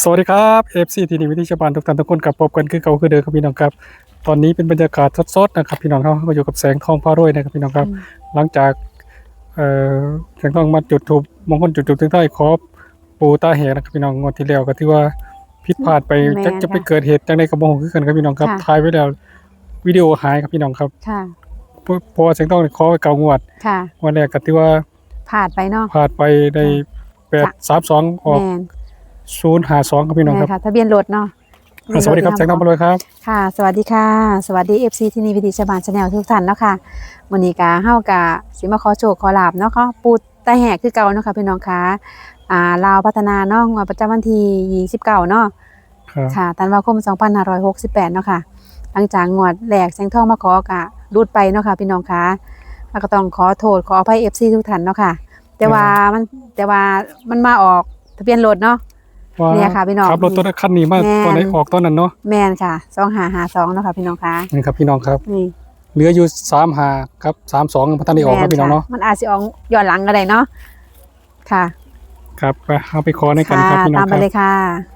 สวัสดีครับ FC ทีนีวิทยาบาลทุกท่านทุกคนกับพบกันคือเก่าคือเดิมครับพี่น้องครับตอนนี้เป็นบรรยากาศสดๆนะครับพี่น้องครับก็อยู่กับแสงทองพารวยนะครับพี่น้องครับ หลังจากเอ่อแสงทองมาจุดถูกมงคลจุดจุดถึงใต้ขอปูตาแหกนะครับพี่น้องงวดที่แล้วก็ที่ว่าผิดพลาดไปแม่นจะจะไปเกิดเหตุจังในกระบอกคือกันครับพี่น้องครับค่ะถ่ายไว้แล้ววิดีโอหายครับพี่น้องครับค่ะ เพราะเพราะว่าแสงทองเนี่ยขอไปเก่างวดค่ะงวันแรกก็ที่ว่าผ่านไปเนาะ พลาดไปในแปดสามสองออก แมน ศูนย์หาสองครับพี่น้องแมครับนค่ะทะเบียนรถเนาะอ่าสวัสดีครับแสงทองพารวยครับ ค่ะ สวัสดีค่ะ สวัสดี FC ที่นี่วิทยาบาลชาแนลทุกท่านเนาะค่ะวันนี้กาเฮากะสิมาขอโชคขอลาบเนาะค่ะปูตาแหกคือเก่าเนาะค่ะพี่น้องค่ะอ่าลาวพัฒนาเนาะงวดประจำวันที่29เนาะครับค่ะธันวาคม2568เนาะค่ะหลังจากงวดแหลกแสงทองมาขอกะรูดไปเนาะค่ะพี่น้องคะแล้วก็ต้องขอโทษขออภัย FC ทุกท่านเนาะค่ะ แต่ว่ามันแต่ว่ามันมาออกทะเบียนรถเนาะว่า เนี่ยค่ะพี่น้องขับรถตัวนั้นคันนี้มาแม่นตอนไหนออกตอนนั้นเนาะแมนค่ะ2552เนาะค่ะพี่น้องคะนี่ครับพี่น้องครับนี่เหลืออยู่สามหาครับสามสองพันได้ออกครับพี่น้องเนาะแม่ค่มันอาจสิออกย้อนหลังก็ได้เนาะค่ะ ครับไปเอาไปขอในกันค่ะครับพี่น้อตางมคไปรับเลยค่ะ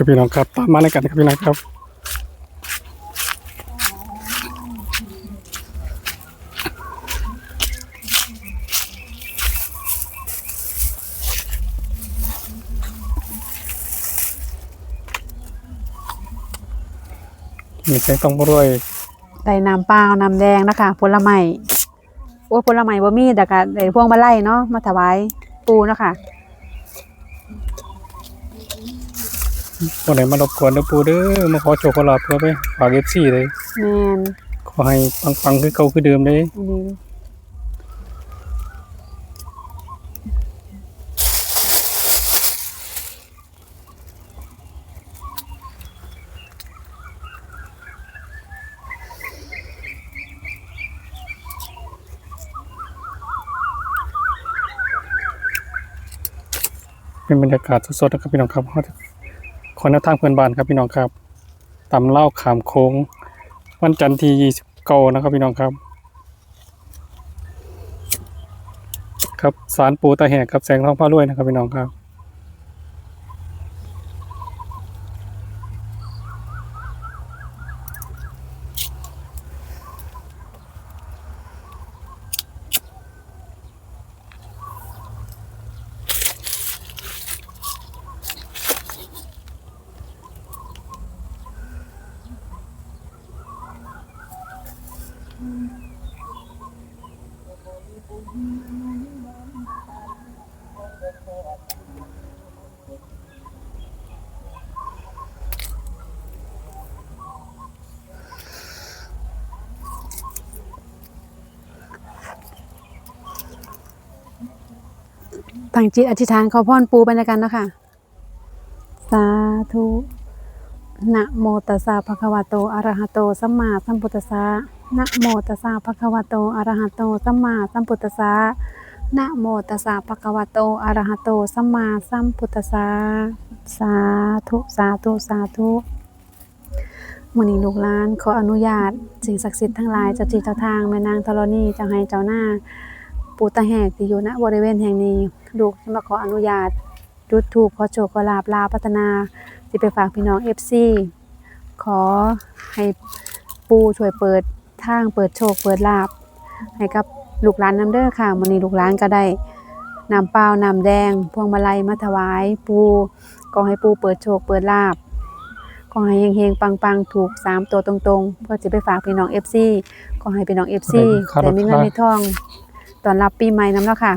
ครับพี่น้องครับตามมาในกันครับพี่น้องครับมีแสงต้องมาด้วยได้น้ำเปล่าน้ำแดงนะคะผลไม้โอ้ผลไม้บ่มีแต่ก็ได้พวงมาลัยเนาะมาถวายปูเนาะค่ะ วันไหนมารบกวนนะปูเด้อมาขอโชคขอลาบเพื่อไปฝากเอฟซีเลยแมนขอให้ปังๆคือเก่าคือเดิมเลยอันนี้เป็นบรรยากาศสดๆนะครับพี่น้องครับ ขอแนวทางเพื่อนบ้านครับพี่น้องครับตำเล่าขามโค้ง วันจันทร์ที่ยี่สิบเก้านะครับพี่น้องครับ ครับสารปูตาแหกครับแสงทองพารวยนะครับพี่น้องครับ ตั้งจิตอธิษฐานขอพรปูไปในกันนะค่ะสาธุนะโมตัสสะภะคะวะโตอะระหะโตสัมมาสัมพุทธัสสะนะโมตัสสะภะคะวะโตอะระหะโตสัมมาสัมพุทธัสสะนะโมตัสสะภะคะวะโตอะระหะโตสัมมาสัมพุทธัสสะสาธุสาธุสาธุมื้อนี้ลูกหลานขออนุญาตสิ่งศักดิ์สิทธิ์ทั้งหลายเจ้าที่เจ้าทางแม่นางธรณีเจ้าให้เจ้าหน้า ปูตาแหกที่อยู่ณบริเวณแห่งนี้ ลูกจะมาขออนุญาตจุดถูกขอโชคขอลาบลาพัฒนาที่ไปฝากพี่น้อง FC ขอให้ปูช่วยเปิดทางเปิดโชคเปิดลาบ ให้กับลูกหลานน้ำเด้อค่ะมื้อนี้ลูกหลานก็ได้นำเปล่าน้ำแดง พวงมาลัยมาถวาย ปูขอให้ปูเปิดโชคเปิดลาบขอให้เฮงๆปังๆ ถูกสามตัวตรงๆ เพื่อจะไปฝากพี่น้อง FC ขอให้พี่น้อง FC ครับได้มีเงินมีทอง ตอนรับปีใหม่น้ำแล้วค่ะ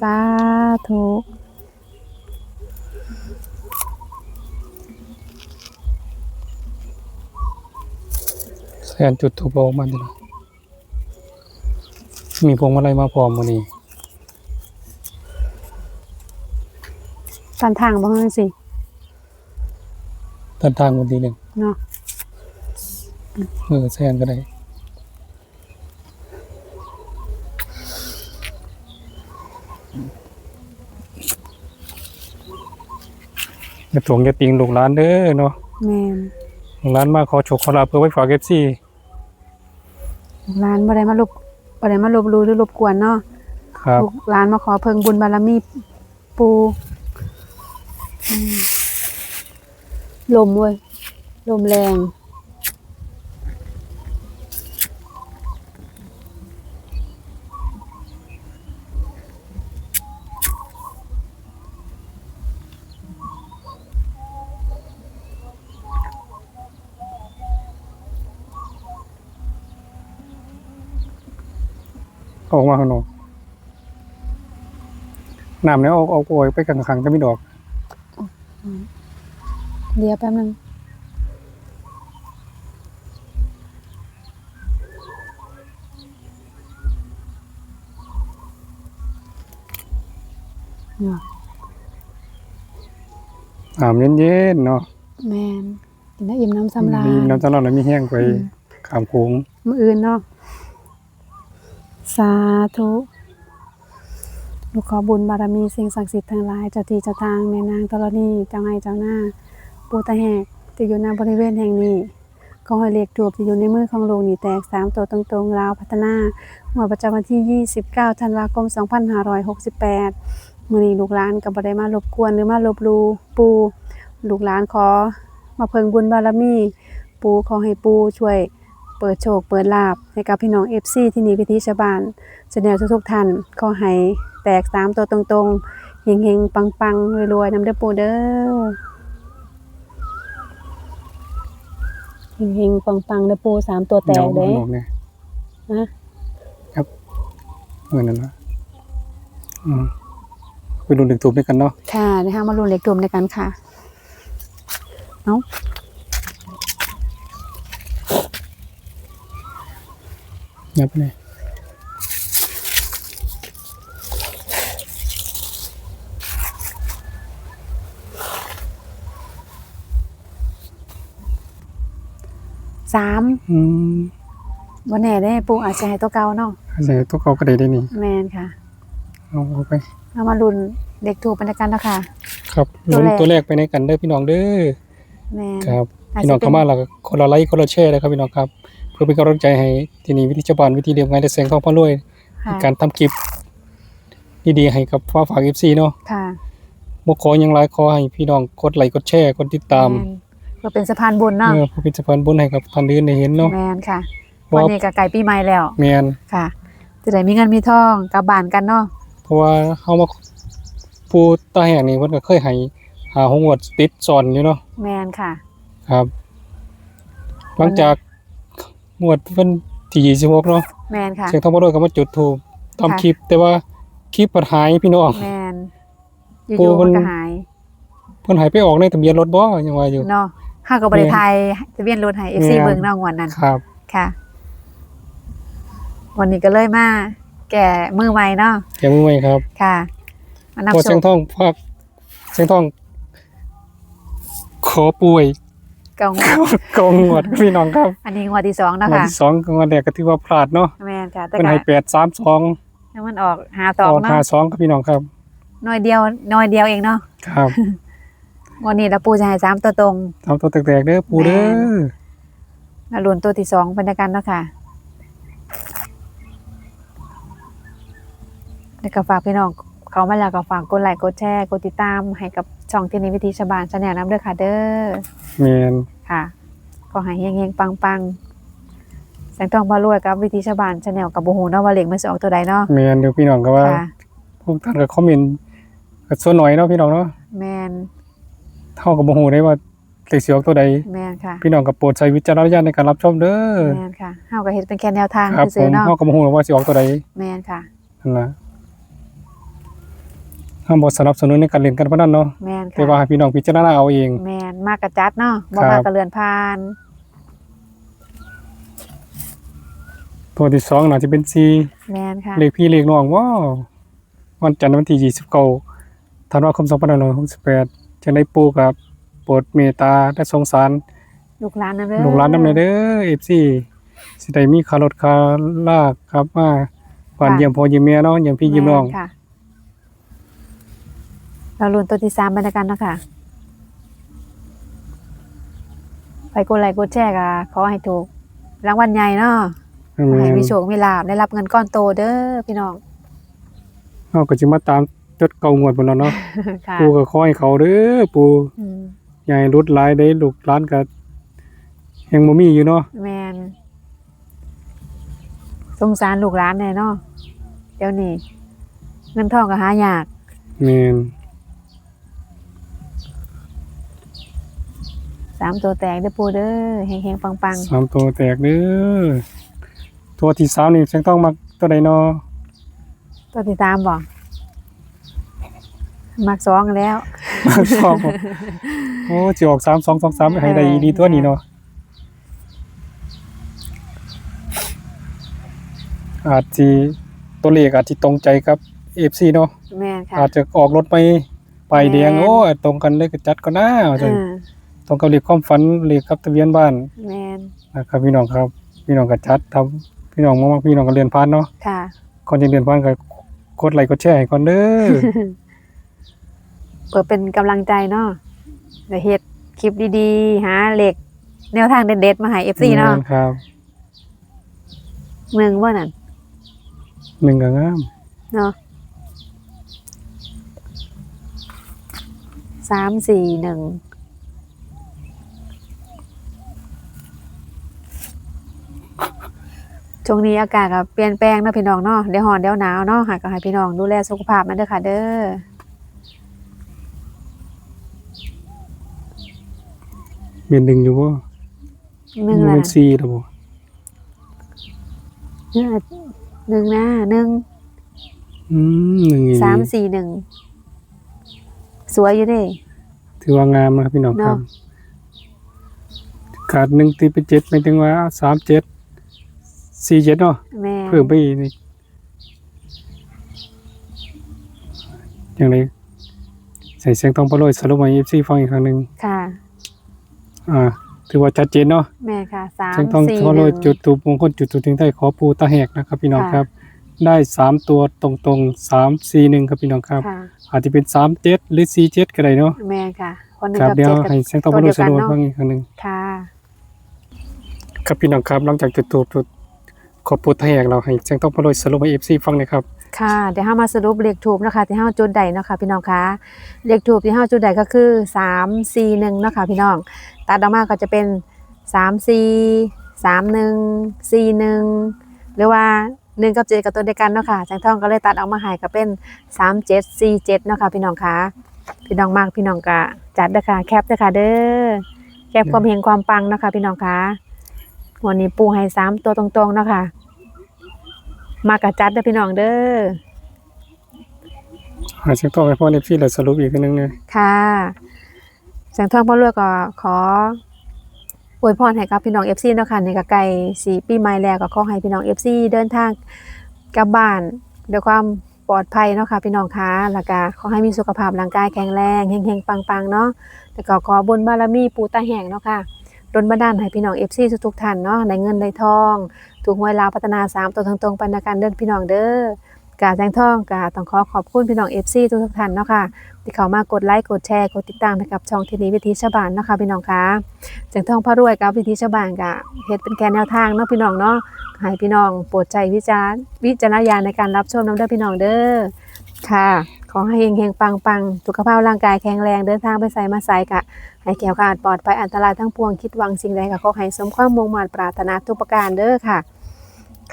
สาธุแสนจุดถูกบอกมันดีนะมีพวงมาลัยมาพร้อมมื้อนี้ตันทางบ้างสิตันทางวันที่หนึ่งเนาะเออแสนก็ได้ อย่าถ่วงอย่าติงลูกหลานเด้อเนาะแม่นลูกหลานมาขอโชคขอลาภเพื่อไว้ฝาก FC ลูกหลานบ่ได้มาลบบ่ได้มาลบหลู่หรือรบกวนเนาะครับ ลูกหลานมาขอเพิ่งบุญบารมีปูอืมลมเว้ยลมแรง ออกมาข้างนอกน้ำเนี่ยเอาเอาโอยไปขังๆจะไม่ดอกเดี๋ยวแป๊บนึงเนาะน้ำเย็นๆเนาะแมนกินได้อิ่มน้ำสำราญดีน้ำตลอดแล้วมีแห้งไปอืมขามโค้งมืออื่นเนาะ สาธุลูกขอบุญบารมีสิ่งศักดิ์สิทธิ์ทั้งหลายเจ้าที่เจ้าทางแม่นางธรณีเจ้าไงเจ้าหน้า ปูตาแหกที่อยู่ในบริเวณแห่งนี้ขอให้เลขถูกที่อยู่ในมือของลูกนี่แตกสามตัวตรงๆลาวพัฒนาเมื่อประจำวันที่ 29 ธันวาคม 2568 มื้อนี้ลูกหลานก็บ่ได้มารบกวนหรือมาลบหลูปู ลูกหลานขอมาเพิ่งบุญบารมี ปูขอให้ปูช่วย เปิดโชค เปิดลาบให้กับพี่น้อง FC ที่นี่พิธีชาวบ้านแสดงทุกๆท่านขอให้แตกสามตัวตรงๆเฮงๆ ปังๆรวยๆนำเด้อปูเด้อเฮงๆปังๆเด้อปูสามตัวแตเงากเด้ข้างนอกเนี่ยนะเหมือนนั้นนะอืมไปดูดึงทูบด้วยกันเนาะค่ะนะคะมาลุ้นเล็กรวมในกันค่ะเอ้า ยับไปเลยสามอืมวันแน่ได้ปูอาจจะให้ตัวเก่าเนาะอันไหนตัวเก่าก็ได้ได้นี่แมนค่ะ เอาเอาไป เอามาลุ้นเด็กถูกเป็นกันแล้วค่ะ ครับตัวลงแรก ตัวแรกไปในกันเด้อพี่น้องเด้อแมนครับอาจพี่น้องจะเป็นเข้ามาแล้วก็คนละไลค์คนละแชร์นะครับพี่น้องครับเพื่อเป็นกำลังใจให้ที่นี่วิธีชาวบ้านวิธีเรียบง่ายได้แสงทองพระรวยในค่ะการทำคลิปดีๆให้กับฟ้าฝาก FC เนาะค่ะบ่ขอหยังหลายขอให้พี่น้องกดไลค์กดแชร์กดติดตามแนเพื่อเป็นสะพานบุญเนาะเพื่อเป็นสะพานบุญให้กับท่านอื่นได้เห็นเนาะแมนค่ะเพราะวันว่านี้ก็ไก่ปีใหม่แล้วแม่นค่ะ จะได้มีเงินมีทองกลับบ้านกันเนาะเพราะว่าเฮามาผู้ตาแห่งนี่เพิ่นก็เคยให้หาหงวดติดซ้อนอยู่เนาะแมนค่ะ ครับ หลังจาก งวดเพิ่นที่26เนาะแมนค่ะ เสียงทองบ่ด้วยก็มาจุดธูปทำค่ะ คลิป แต่ว่าคลิปเพิ่นหายพี่น้อง แมนอปูยู่ๆมัมันนก็หายเพิ่นหายไปออกในทะเบียนรถบ่ยังว่าอยู่ เนาะห้ากับบริไทยทะเบียนรถไฮเอฟซีแม่นเมืองนอกวันนั้นครับ ค่ะ วันนี้ก็เลยมา แก่มือใหม่เนาะแกมือใหม่ครับค่ะมานับพอโชเสียงคทองภาคเสียงทอง ขอป่วย เกางกองงวดพี่น้องครับ อันนี้งวดที่สองเนาะงวดค่ะที่สองงวดแรกก็ถือว่าพลาดเนาะแม่นค่ะแต่เพิ่นก็ให้832ให้มันออกหาสอองอกเนาะ52ครับพี่น้องครับ น้อยเดียวน้อยเดียวเองเนาะครับวันนี้เราปูจะให้สามตัวตรง ทำตัวแตกๆเด้อปูเด้อแล้วลุ้นตัวที่สองเป็นกันเนาะค่ะแล้วก็ฝากพี่น้องเขามาแล้วก็ฝากกดไลค์กดแชร์กดติดตามให้กับช่องที่นี้วิธีชาวบ้านชาแนลน้ำเด้อค่ะเด้อ แม่นค่ะ ก็ให้เฮงๆปังๆแสงทองพารวยกับวิธีชาวบ้านชาแนลกับบูฮูเนาะว่าเหล็กมันสิออกตัวใดเนาะแม่นเดี๋ยวพี่น้องก็ว่าค่ะพวกท่านก็คอมเมนต์ก็ส่วนหน่อยเนาะพี่น้องเนาะแมนเท่ากับบ่ฮู้ได้ว่าเลขสิออกตัวใด แมนค่ะพี่น้องก็โปรดใช้วิจารณญาณในการรับชมเด้อแมนค่ะเฮาก็เฮ็ดเป็นแค่แนวทางครับผซื่อมๆเนาะเฮาก็บ่ฮู้หรอกว่าสิออกตัวใดแมนค่ะ นั่นล่ะ เฮาบ่สนับสนุนในการเล่นการพนันเนาะแมนค่ะแต่ว่าให้พี่น้องพิจารณาเอาเอง แมนมากกระจัดเนาะบ่ครับ มากกระเลือนผ่านตัวที่สองน่าจะเป็นแมนค่ะ4เลขพี่เลขน้องว้าววันจันทร์วันที่29ธันวาคม2568จะได้ปู่กับโปรดเมตตาและสงสาร ลูกหลานนำเด้อลูกหลานนำเด้อ FC สิได้มีค่ารถค่าลากครับมาบ้านเยี่ยมพ่อเยี่ยมแม่เนาะเยี่ยมพี่เยี่ยมน้อง แค่ะ เราลุ้นตัวที่3ไปแล้วกันเนาะค่ะไปกดไลค์กดแชร์ก็ขอให้ถูกรางวัลใหญ่เนาะขอแม่ให้นมีโชคมีลาภได้รับเงินก้อนโตเด้อพี่น้องเฮาก็สิมาตามจดเก่างวดพุ่นแล้วเนาะค่ะปู่ก็ขอให้เขาเด้อปู่อืมอย่าให้รุดหลายได้ลูกหลานก็ยังบ่มีอยู่เนาะแมนสงสารลูกหลานแน่เนาะเดี๋ยวนี้เงินทองก็หายากแม่น สามตัวแตกเด้อปูเด้อเฮงๆปังสามตัวแตกเด้อตัวที่สามนี่แสงต้องมักตัวใดเนาะๆตัวที่ตามบ่มักสองแล้วมักชอบบ่โอ้สิออก3 2 2 3ให้ได้ดีตัวนี้เนาะอาจสิตัวเลขอาจสิตรงใจกับ FC เนาะแม่นค่ะอาจจะออกรถไปไปายแดงแม่นโอ้ยตรงกันเลยก็จัดก็น่าว่าซั่น เออ ตรงกับเลขความฝันเลขกับทะเบียนบ้านแม่นนะครับพี่น้องครับ พี่น้องก็จัดทำพี่น้องมากๆพี่น้องก็เรียนผ่านเนาะค่ะ ก่อนจะเรียนผ่านก็กดไลค์กดแชร์ให้ก่อนเด้อเพื่อเป็นกำลังใจเนาะเดี๋ยวเฮ็ดคลิปดีๆหาเหล็ก แนวทางเด็ดๆมาให้ FC เนาะแม่ครับเมืองว่านั่นหนึ่งก็งามเนาะสามสี่หนึ่ง ช่วงนี้อากาศก็เปลี่ยนแปลงเนาะพี่น้องเนาะเดี๋ยวร้อนเดี๋ยวหนาวเนาะหากก็ให้พี่น้องดูแลสุขภาพมันเด้อค่ะ เด้อเป็นหนึ่งอยู่บ่หนึ่งมัละนสี่แล้วบ่หนึ่งนะหนึ่งอืมหนึ่งอีกสามสี่หนึ่งสวยอยู่เด้ ถือว่างามนะครับพี่น้องครับเนาะ ขาดหนึ่งตีเป็นเจ็ดหมายถึงว่าสามเจ็ด สี่เจ็ดเนาะแม่เพิ่มไปอีกนี่อย่างไรใส่เสียงทองปลอยสรุปมาเอฟซีฟังอีกครั้งหนึ่งค่ะ อ่า ถือว่าชัดเจนเนาะแม่ค่ะสามเสียงทองสี่ปหลอยนึ่งจุดตูปมงคลจุดตูถึงได้ขอปูตาแหกนะครับพี่น้องค่ะครับ ได้สามตัวตรงๆสามสี่หนึ่งครับพี่น้องครับ ค่ะอาจจะเป็นสามเจ็ดหรือสี่เจ็ดก็ได้เนาะแม่ค่ะ คนหนึ่งครับกับเดี๋ยวเจ็ดกับให้เสียงทองปลอยสรุปฟังอีกครั้งหนึ่งค่ะ ครับพี่น้องครับหลังจากจุดตูจุด ขอปูตาแหกเราให้เสียงทองปลยสรุปมาเอฟซีฟังหนะครับ ค่ะเดี๋ยวเฮามาสรุปเลขถูกนะคะที่เฮาจุดใดเนาะค่ะพี่น้องคะเลขถูกที่เฮาจุดใดก็คือสามสี่หนึ่งเนาะค่ะพี่น้องตัดออกมาก็จะเป็นสามสี่สามหนึ่งสี่หนึ่งหรือว่าหนึ่งกับเจ็ดกับตัวเดียวกันเนาะค่ะแจงทองก็เลยตัดออกมาให้ก็เป็นสามเจ็ดสี่เจ็ดเนาะค่ะพี่น้องคะพี่น้องมากพี่น้องกะจัดเด้อค่ะแคปเด้อค่ะเด้อแคปความเฮงความปังเนาะค่ะพี่น้องคะ วันนี้ปูให้สามตัวตรงๆเนาะค่ะมากระจัดเด้อพี่น้องเด้อหาเสียงทองไปพ่อเอฟซีแล้วสรุปอีกครั้งหนึ่งเลยค่ะแสงทองพ่อรวยก็ขออวยพรให้กับพี่น้อง FC เนาะค่ะในกะไก่สีปีใหม่แล้วก็ขอให้พี่น้อง FC เดินทางกลับบ้านด้วยความปลอดภัยเนาะค่ะพี่น้องคะแล้วก็ขอให้มีสุขภาพร่างกายแข็งแรงเฮงๆปังๆเนาะแล้วก็ขอบุญบารมีปู่ตาแห่งเนาะค่ะ ดลบันดาลให้พี่น้อง FC ทุกๆท่านเนาะได้เงินได้ทอง ถูกหวยลาวพัฒนาสามตัวตรงๆปันนาการเดินพี่น้องเด้อกาแจงทองกาต้องขอขอบคุณพี่น้อง FC ทุกๆท่านเนาะค่ะที่เขามากดไลค์กดแชร์กดติดตามให้กับช่องทีนี้วิธีชาวบ้านเนาะค่ะพี่น้องคะเสียงทองพระรวยกับวิธีชาวบ้านกะเฮ็ดเป็นแค่แนวทางเนาะพี่น้องเนาะให้พี่น้องโปรดใจวิจารณ์วิจารณญาณในการรับชมน้ำเด้อพี่น้องเด้อค่ะ อให้เฮงๆปังๆสุขภาพร่างกายแข็งแรงเดินทางไปใส่มาใส่กะ ให้แก้วขาดปลอดภัยอันตรายทั้งปวงคิดหวังสิ่งใดก็ขอให้สมความมุ่งมั่นปรารถนาทุกประการเด้อค่ะ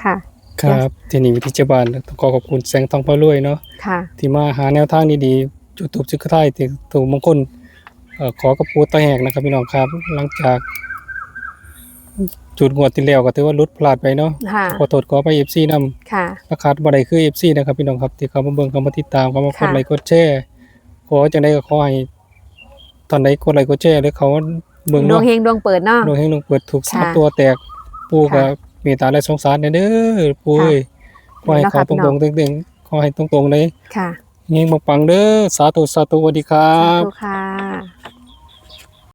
ค่ะครับที่นี่วิธีเจ้าบ้านต้องขอขอบคุณแสงทองพระรวยเนาะค่ะ ที่มาหาแนวทางดีๆจุดทูบจุดกระไทยที่ถูกมงคลเอ่อขอกระปูตะแหกนะครับพี่น้องครับ หลังจาก จุดงวดที่แล้วก็ถือว่าหลุดพลาดไปเนาะค่ะขอโทษขอไป FC นำค่ะราคาบ่ได้คือ FC นะครับพี่น้องครับที่เขามาเบิ่งเขามาติดตามเขามากดค่ะไลค์กดแชร์ขอจังไดก็ขอให้ตอนใดกดไลค์กดแชร์หรือเขาเบิ่งดวเนาะงเฮงดวงเปิดเนาะดวงเฮงดวงเปิดถูกสามค่ะตัวแตกปู่ก็ค่ะเมตตาและสงสารเด้อปู่ค่ะเอ้ยขอให้เดี๋ยวเขานะคะตรงๆเด้งๆขอให้ตรงๆเลยค่ะเฮงปังๆเด้อสาธุสาธุสวัสดีครัสาบธุค่ะ